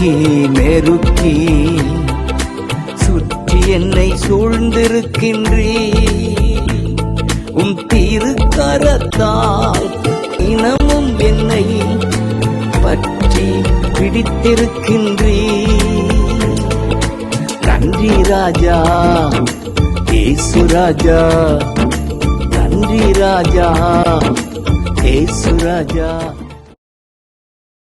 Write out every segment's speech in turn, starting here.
நெருக்கி நெருக்கி சுற்றி என்னை சூழ்ந்திருக்கின்றீ உன் திருக்கரத்தால் இனமும் என்னை பற்றி பிடித்திருக்கின்றீ நன்றி ராஜா ஏசு ராஜா நன்றி ராஜா ஏசு ராஜா.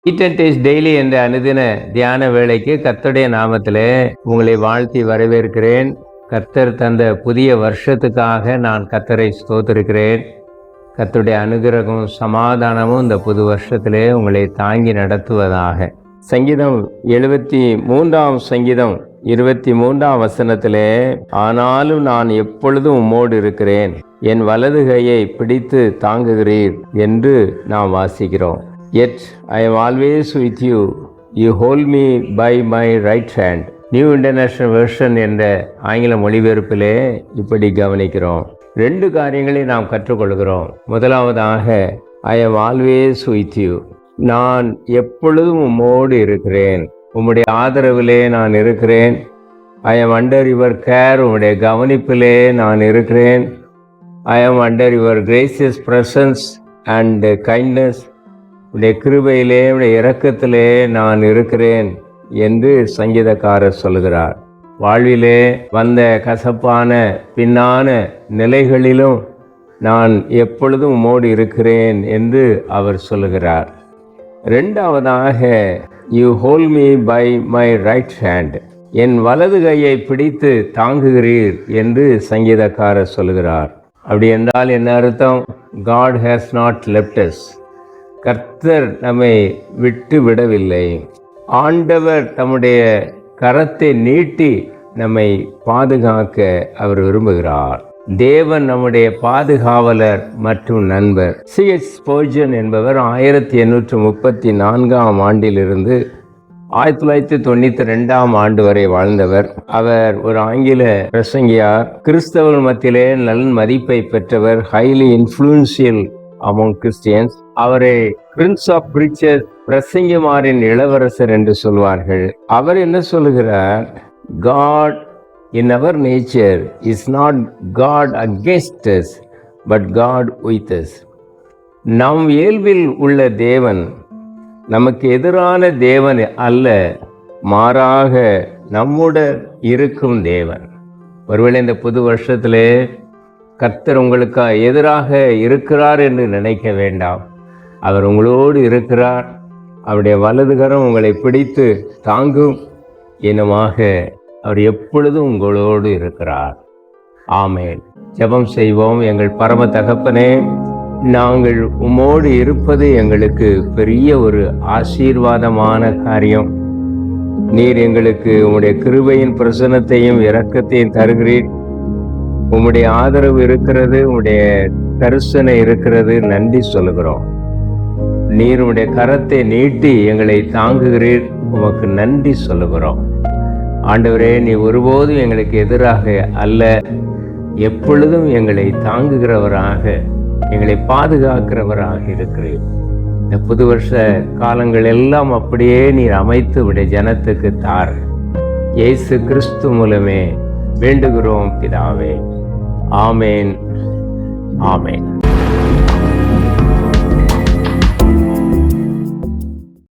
ஈட் அண்ட் டேஸ்ட் டெய்லி என்ற அனுதின தியான வேலைக்கு கர்த்தருடைய நாமத்திலே உங்களை வாழ்த்தி வரவேற்கிறேன். கர்த்தர் தந்த புதிய வருஷத்துக்காக நான் கர்த்தரை ஸ்தோத்திருக்கிறேன். கர்த்தருடைய அனுகிரகம் சமாதானமும் இந்த புது வருஷத்தில் உங்களை தாங்கி நடத்துவதாக. சங்கீதம் எழுபத்தி மூன்றாம் சங்கீதம் இருபத்தி மூன்றாம் வசனத்திலே ஆனாலும் நான் எப்பொழுதும் உம்மோடு இருக்கிறேன்? என் வலது கையை பிடித்து தாங்குகிறீர் என்று நாம் வாசிக்கிறோம். Yet I am always with you. You hold me by my right hand. New international version என்ற ஆங்கில மொழிபெயர்ப்பிலே இப்படி கவனிக்கிறோம். ரெண்டு காரியங்களை நாம் கற்றுக்கொள்கிறோம். முதலாவதாக I am always with you நான் எப்பொழுதும் உம்மோடு இருக்கிறேன். உம்முடைய ஆதரவிலே நான் இருக்கிறேன். I am under your care உம்முடைய கவனிப்பிலே நான் இருக்கிறேன். I am under your gracious presence and kindness உடைய கிருபையிலே உடைய இரக்கத்திலே நான் இருக்கிறேன் என்று சங்கீதக்காரர் சொல்கிறார் வாழ்விலே வந்த கசப்பான பின்னான நிலைகளிலும் நான் எப்பொழுதும் மோடி இருக்கிறேன் என்று அவர் சொல்லுகிறார். ரெண்டாவதாக you hold me by my right hand என் வலது கையை பிடித்து தாங்குகிறீர் என்று சங்கீதக்காரர் சொல்கிறார் அப்படி என்றால் என்ன அர்த்தம்? காட் ஹேஸ் நாட் லெப்டஸ் கர்த்தர் நம்மை விட்டு விடவில்லை. ஆண்டவர் தம்முடைய கரத்தை நீட்டி நம்மை பாதுகாக்க அவர் விரும்புகிறார். தேவன் நம்முடைய பாதுகாவலர் மற்றும் நண்பர். சி எச் ஸ்போர்ஜன் என்பவர் ஆயிரத்தி எண்ணூற்று முப்பத்தி நான்காம் ஆண்டிலிருந்து ஆயிரத்தி தொள்ளாயிரத்தி தொண்ணூற்றி ரெண்டாம் ஆண்டு வரை வாழ்ந்தவர். அவர் ஒரு ஆங்கில பிரசங்கியார். கிறிஸ்தவர் மத்தியிலே நல் மதிப்பை பெற்றவர். ஹைலி இன்ஃப்ளூன்சியல் அமோங் கிறிஸ்டியன்ஸ் அவரை பிரின்ஸ் ஆஃப் பிரிச்சர் பிரசங்கிமாரின் இளவரசர் என்று சொல்வார்கள். அவர் என்ன சொல்லுகிறார்? God in our nature is not God against us but God with us. நம் இயல்பில் உள்ள தேவன் நமக்கு எதிரான தேவன் அல்ல மாறாக நம்முடன் இருக்கும் தேவன். ஒருவேளை இந்த புது வருஷத்திலே கர்த்தர் உங்களுக்கு எதிராக இருக்கிறார் என்று நினைக்க வேண்டாம். அவர் உங்களோடு இருக்கிறார். அவருடைய வலதுகரம் உங்களை பிடித்து தாங்கும் இனமாக அவர் எப்பொழுதும் உங்களோடு இருக்கிறார். ஆமேன். ஜெபம் செய்வோம். எங்கள் பரம தகப்பனே நாங்கள் உம்மோடு இருப்பது எங்களுக்கு பெரிய ஒரு ஆசீர்வாதமான காரியம். நீர் எங்களுக்கு உங்களுடைய கிருபையின் பிரசனத்தையும் இரக்கத்தையும் தருகிறீர். உம்முடைய ஆதரவு இருக்கிறது உம்முடைய கரிசனை இருக்கிறது நன்றி சொல்லுகிறோம். நீர் உடைய கரத்தை நீட்டி எங்களை தாங்குகிறீர் உமக்கு நன்றி சொல்லுகிறோம். ஆண்டவரே நீ ஒருபோதும் எங்களுக்கு எதிராக அல்ல. எப்பொழுதும் எங்களை தாங்குகிறவராக எங்களை பாதுகாக்கிறவராக இருக்கிறீர். இந்த புது வருஷ காலங்கள் எல்லாம் அப்படியே நீர் அமைத்து விட ஜனத்துக்கு தார். இயேசு கிறிஸ்து மூலமே வேண்டுகிறோம் பிதாவே. ஆமேன் ஆமேன்